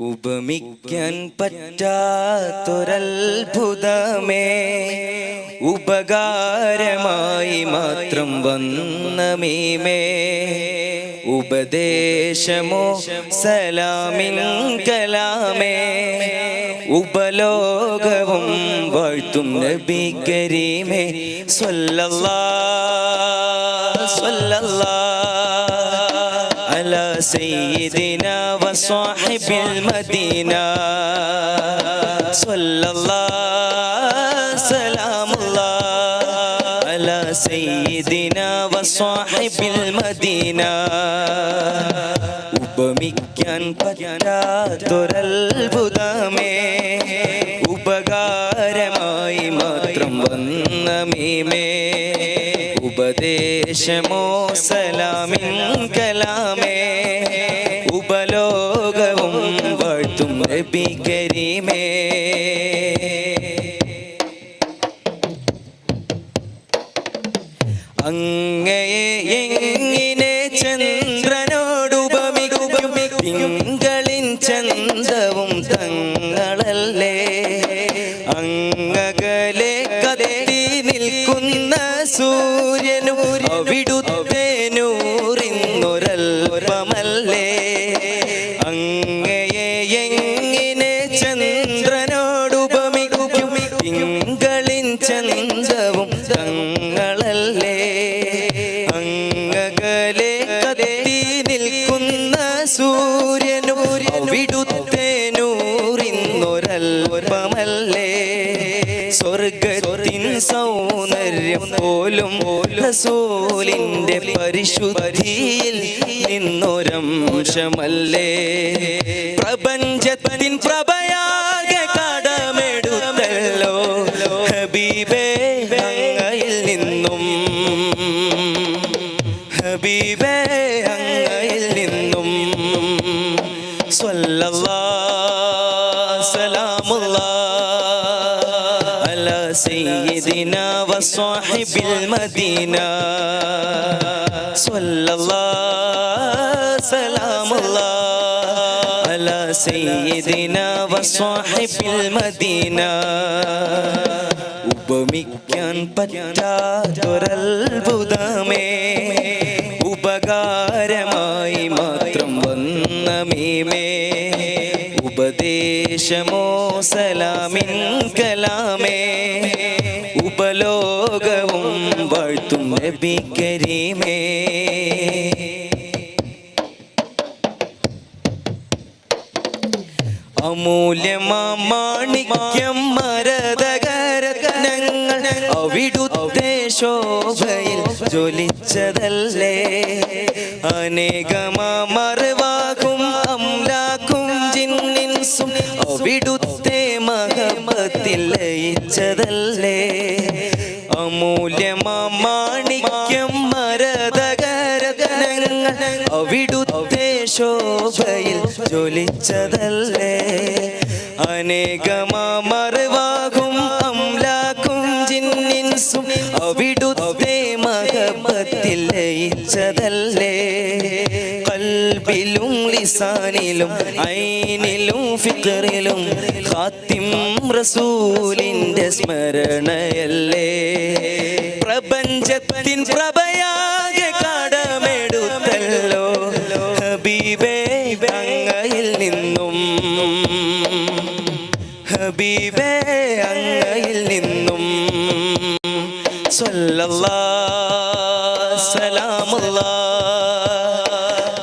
ഉപമിക്കാൻ പറ്റാത്തൊരത്ഭുതമേ. ഉപകാരമായി മാത്രം വന്ന മീമേ ഉപദേശമോ സലാമിൻ കലാമേ. ഉപലോകവും വാഴ്ത്തും നബി കരീമേ. സ്വല്ലല്ലാ സ്വല്ലല്ലാ على سيدنا وصاحب المدينة صلى الله سلام الله على سيدنا وصاحب المدينة ഉപമിക്കാൻ പറ്റാത്തൊരത്ഭുതമേ ഉപകാരമായി മാത്രം വന്ന മീമേ ഉപദേശമോ സലാമിൻ കലാമേ നബി കരീമേ. അങ്ങയെ എങ്ങനെ ചന്ദ്രനോടുപമികും തിങ്കളിൻ ചന്തവും തങ്ങളല്ലേ. അങ്ങകലെ കത്തി നിൽക്കുന്ന സൂര്യനും തിങ്കളിൻ ചന്തവും തങ്ങളല്ലേ. അങ്ങകലെ കത്തി നിൽക്കുന്ന സൂര്യനും അവിടുത്തെ നൂറിന്നൊരൽപമല്ലേ സ്വർഗത്തിൻ സൗന്ദര്യം പോലും റസൂലിന്റെ പരിശുദ്ധിയിൽ നിന്നൊരംശമല്ലേ. പ്രപഞ്ചത്തിൻ പ്രഭയാകെ ഹബീബേ അങ്ങയിൽ നിന്നും ഹബീബേ അങ്ങയിൽ നിന്നും സ്വല്ലല്ലാ സലാമുല്ലാ على سيدنا وصاحب المدينة صلى الله سلام الله على سيدنا وصاحب المدينة ഉപമിക്കാൻ പറ്റാത്തൊരത്ഭുതമേ ഉപകാരമായി മാത്രം വന്ന മീമേ. ഉപദേശമോ സലാമിൻ കലാമേ. ഉപലോകവും വാഴ്ത്തും നബി കരീമേ. അമൂല്യമാണിക്യം മരതകരങ്ങൾ അവിടുത്തെ ശോഭയിൽ ജ്വലിച്ചതല്ലേ? അനേകമറിവാകും അംലാക്കും ജിന്നിൻസും അവിടുത്തെ മഹമത്തിൽ ലയിച്ചതല്ലേ? അമൂല്യമാണിക്യം മരതകരതനങ്ങൾ അവിടുത്തെ ശോഭയിൽ ജ്വലിച്ചതല്ലേ? അനേകമറിവാകും അവിടുത്തെ മഹബത്തിൽ ലയിച്ചതല്ലേ? കൽബിലും ലിസാനിലും ഐനിലും ഫിക്റിലും ഖാത്തിം റസൂലിന്റെ സ്മരണയല്ലേ? പ്രപഞ്ചത്തിൻ പ്രഭയാകെ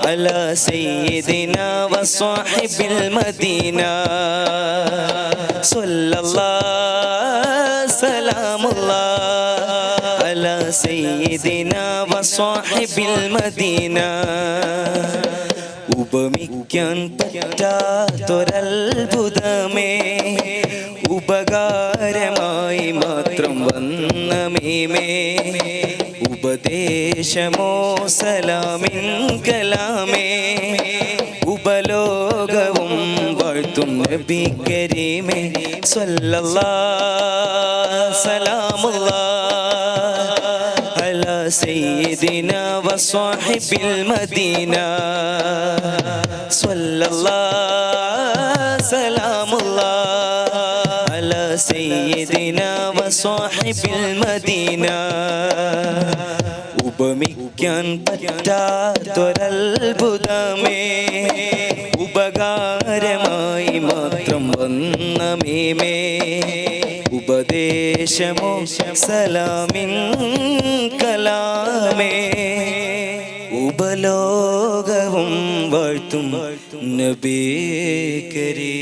على سيدنا وصاحب المدينة صلى الله سلام الله على سيدنا وصاحب المدينة ഉപമിക്കാൻ പറ്റാത്തൊരത്ഭുതമേ ഉപകാരമായി മാത്രം വന്ന മീമേ ഉപദേശമോ സലാമിൻ കലാമേ? ഉപലോകവും വാഴ്ത്തും നബി കരീമേ. സല്ലല്ലാ സലാമുല്ലാ അലാ സയ്യിദിന വസ്വാഹിബിൽ മദീന. സല്ലല്ലാ സലാം സലാമുള്ള سيدنا وصاحب المدينة. ഉപമിക്കാൻ പറ്റാത്തൊരത്ഭുതമേ ഉപകാരമായി മാത്രം വന്ന മേമേ ഉപദേശമോ സലാമിൻ കലാമേ ഉപലോകവും വാഴ്ത്തും നബീ കരീ